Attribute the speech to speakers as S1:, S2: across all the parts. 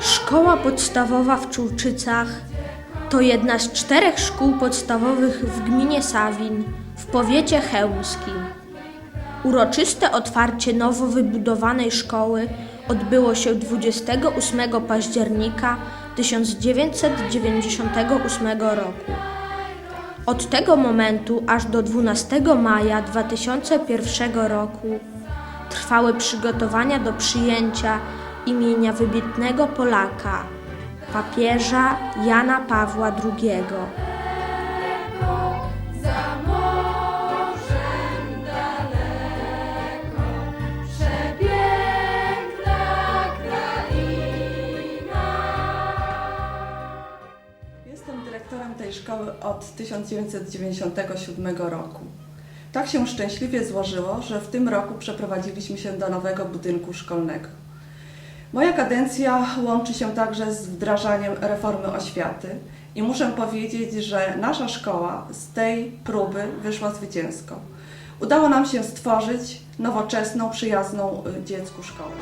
S1: Szkoła podstawowa w Czulczycach to jedna z czterech szkół podstawowych w gminie Sawin w powiecie chełmskim. Uroczyste otwarcie nowo wybudowanej szkoły odbyło się 28 października 1998 roku. Od tego momentu aż do 12 maja 2001 roku trwały przygotowania do przyjęcia imienia wybitnego Polaka, papieża Jana Pawła II.
S2: Jestem dyrektorem tej szkoły od 1997 roku. Tak się szczęśliwie złożyło, że w tym roku przeprowadziliśmy się do nowego budynku szkolnego. Moja kadencja łączy się także z wdrażaniem reformy oświaty i muszę powiedzieć, że nasza szkoła z tej próby wyszła zwycięsko. Udało nam się stworzyć nowoczesną, przyjazną y, dziecku szkołę.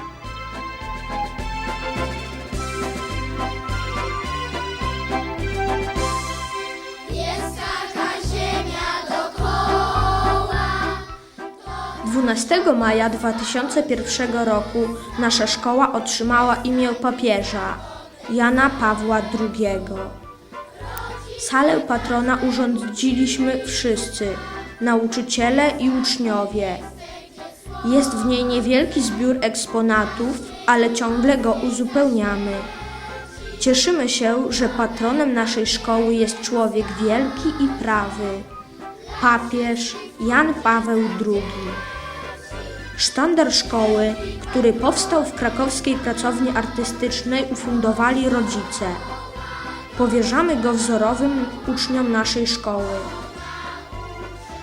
S1: 12 maja 2001 roku nasza szkoła otrzymała imię papieża Jana Pawła II. Salę patrona urządziliśmy wszyscy, nauczyciele i uczniowie. Jest w niej niewielki zbiór eksponatów, ale ciągle go uzupełniamy. Cieszymy się, że patronem naszej szkoły jest człowiek wielki i prawy, papież Jan Paweł II. Sztandar szkoły, który powstał w krakowskiej pracowni artystycznej, ufundowali rodzice. Powierzamy go wzorowym uczniom naszej szkoły.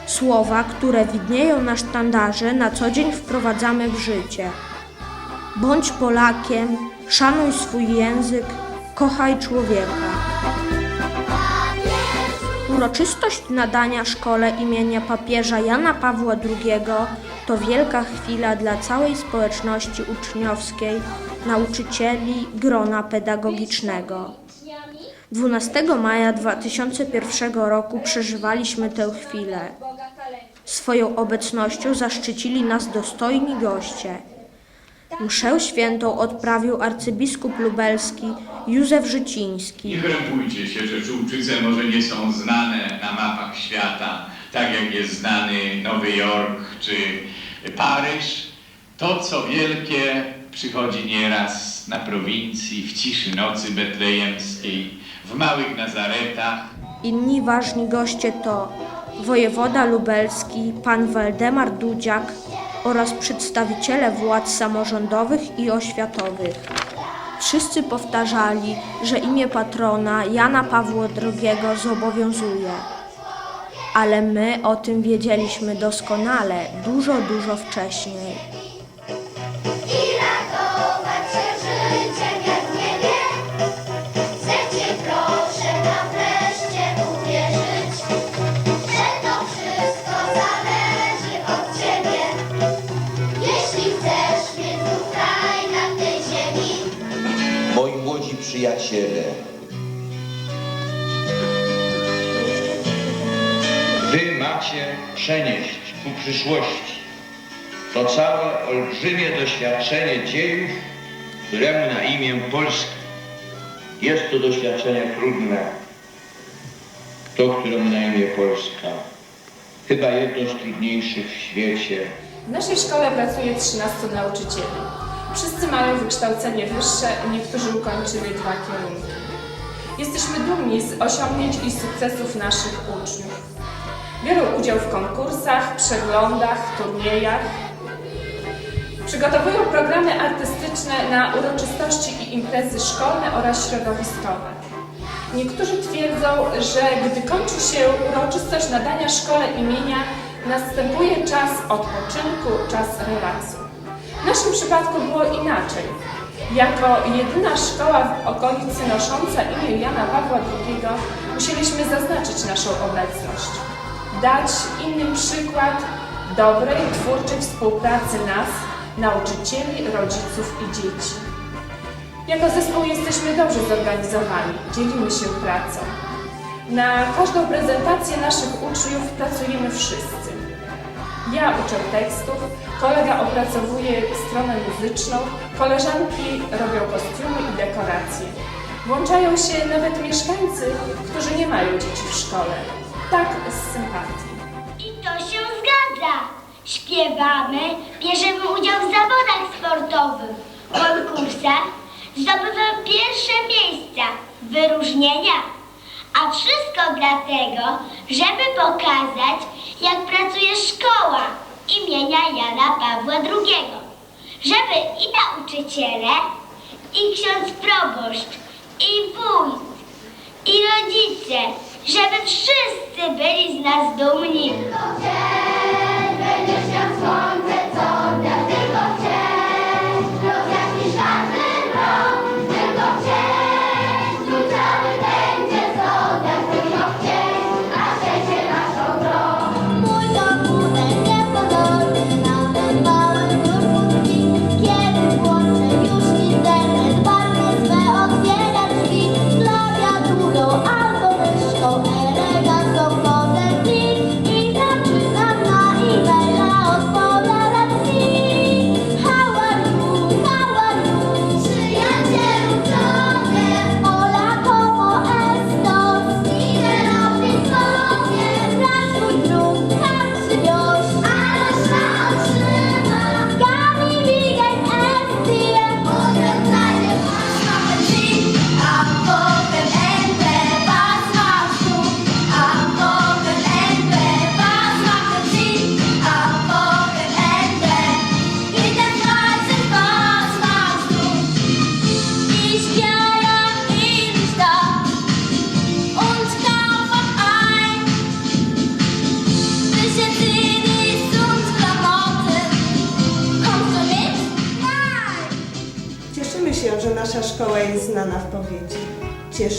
S1: Słowa, które widnieją na sztandarze, na co dzień wprowadzamy w życie. Bądź Polakiem, szanuj swój język, kochaj człowieka. Uroczystość nadania szkole imienia papieża Jana Pawła II to wielka chwila dla całej społeczności uczniowskiej, nauczycieli, grona pedagogicznego. 12 maja 2001 roku przeżywaliśmy tę chwilę. Swoją obecnością zaszczycili nas dostojni goście. Mszę świętą odprawił arcybiskup lubelski Józef Życiński.
S3: Nie krępujcie się, że Czółczyce może nie są znane na mapach świata, tak jak jest znany Nowy Jork czy Paryż. To, co wielkie, przychodzi nieraz na prowincji, w ciszy nocy betlejemskiej, w małych Nazaretach,
S1: Inni ważni goście to wojewoda lubelski, pan Waldemar Dudziak oraz przedstawiciele władz samorządowych i oświatowych. Wszyscy powtarzali, że imię patrona Jana Pawła II zobowiązuje. Ale my o tym wiedzieliśmy doskonale, dużo, dużo wcześniej.
S4: Przenieść ku przyszłości to całe olbrzymie doświadczenie dziejów, któremu na imię Polska. Jest to doświadczenie trudne, to, któremu na imię Polska. Chyba jedno z trudniejszych w świecie.
S5: W naszej szkole pracuje 13 nauczycieli. Wszyscy mają wykształcenie wyższe, niektórzy ukończyli dwa kierunki. Jesteśmy dumni z osiągnięć i sukcesów naszych uczniów. Biorą udział w konkursach, przeglądach, turniejach. Przygotowują programy artystyczne na uroczystości i imprezy szkolne oraz środowiskowe. Niektórzy twierdzą, że gdy kończy się uroczystość nadania szkole imienia, następuje czas odpoczynku, czas relaksu. W naszym przypadku było inaczej. Jako jedyna szkoła w okolicy nosząca imię Jana Pawła II musieliśmy zaznaczyć naszą obecność. Dać innym przykład dobrej, twórczej współpracy nas, nauczycieli, rodziców i dzieci. Jako zespół jesteśmy dobrze zorganizowani, dzielimy się pracą. Na każdą prezentację naszych uczniów pracujemy wszyscy. Ja uczę tekstów, kolega opracowuje stronę muzyczną, koleżanki robią kostiumy i dekoracje. Włączają się nawet mieszkańcy, którzy nie mają dzieci w szkole. Tak z sympatii.
S6: I to się zgadza. Śpiewamy, bierzemy udział w zawodach sportowych, konkursach, zdobywamy pierwsze miejsca, wyróżnienia. A wszystko dlatego, żeby pokazać, jak pracuje szkoła imienia Jana Pawła II. Żeby i nauczyciele, i ksiądz proboszcz, i wójt, i rodzice, żeby wszyscy byli z nas dumni. Tylko dzień będziesz miał słońce,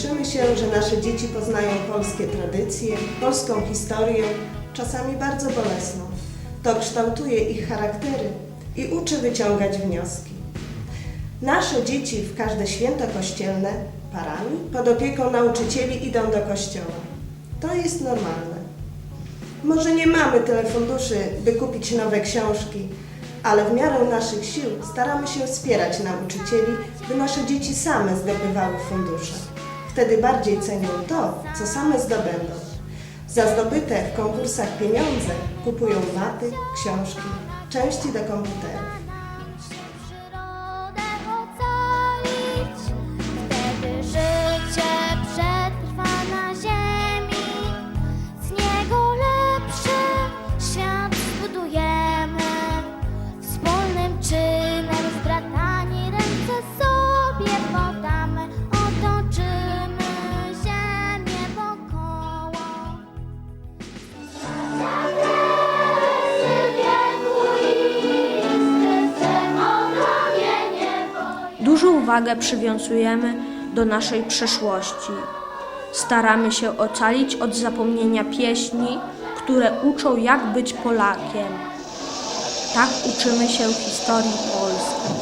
S7: Cieszymy się, że nasze dzieci poznają polskie tradycje, polską historię, czasami bardzo bolesną. To kształtuje ich charaktery i uczy wyciągać wnioski. Nasze dzieci w każde święto kościelne, parami, pod opieką nauczycieli idą do kościoła. To jest normalne. Może nie mamy tyle funduszy, by kupić nowe książki, ale w miarę naszych sił staramy się wspierać nauczycieli, by nasze dzieci same zdobywały fundusze. Wtedy bardziej cenią to, co same zdobędą. Za zdobyte w konkursach pieniądze kupują maty, książki, części do komputerów.
S1: Uwagę przywiązujemy do naszej przeszłości. Staramy się ocalić od zapomnienia pieśni, które uczą jak być Polakiem. Tak uczymy się historii Polski.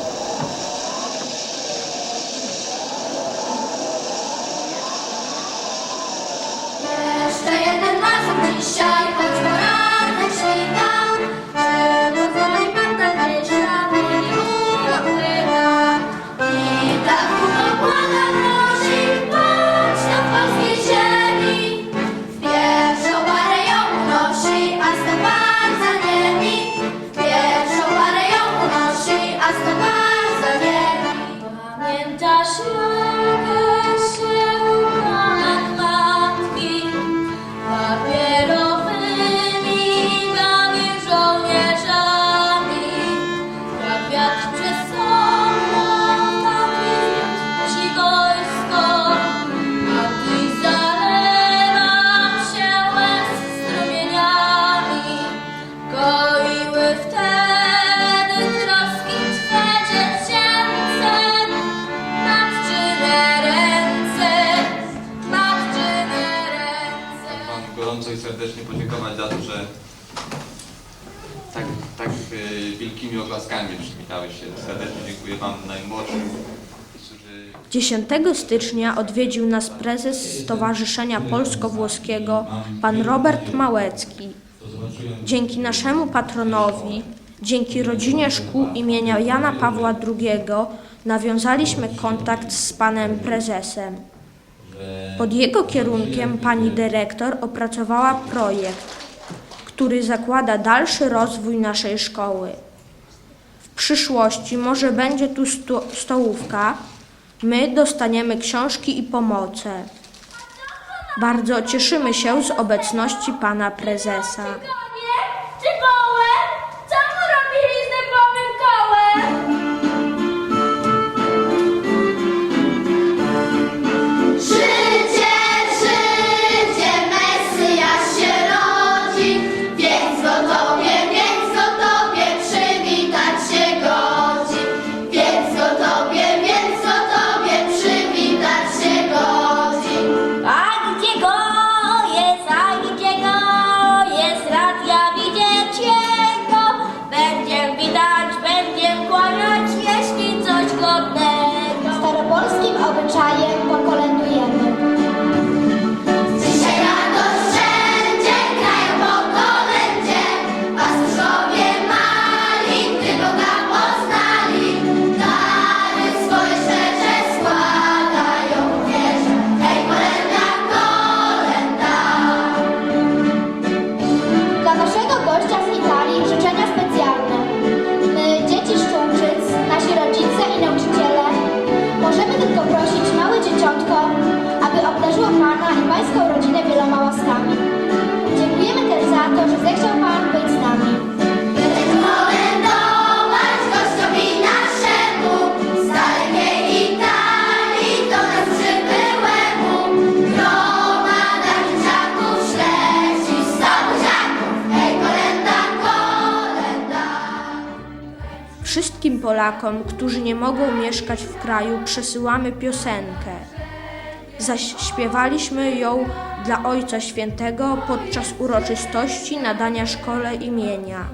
S6: I
S8: serdecznie podziękować za to, że tak, tak e, wielkimi oklaskami przywitały się. Serdecznie dziękuję Wam najmłodszym, którzy
S1: 10 stycznia odwiedził nas prezes Stowarzyszenia Polsko-Włoskiego, pan Robert Małecki. Dzięki naszemu patronowi, dzięki rodzinie szkół imienia Jana Pawła II nawiązaliśmy kontakt z panem prezesem. Pod jego kierunkiem pani dyrektor opracowała projekt, który zakłada dalszy rozwój naszej szkoły. W przyszłości może będzie tu sto stołówka, my dostaniemy książki i pomoce. Bardzo cieszymy się z obecności pana prezesa. Polakom, którzy nie mogą mieszkać w kraju, przesyłamy piosenkę. Zaś śpiewaliśmy ją dla Ojca Świętego podczas uroczystości nadania szkole imienia.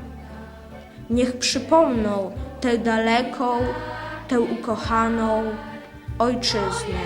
S1: Niech przypomną tę daleką, tę ukochaną ojczyznę.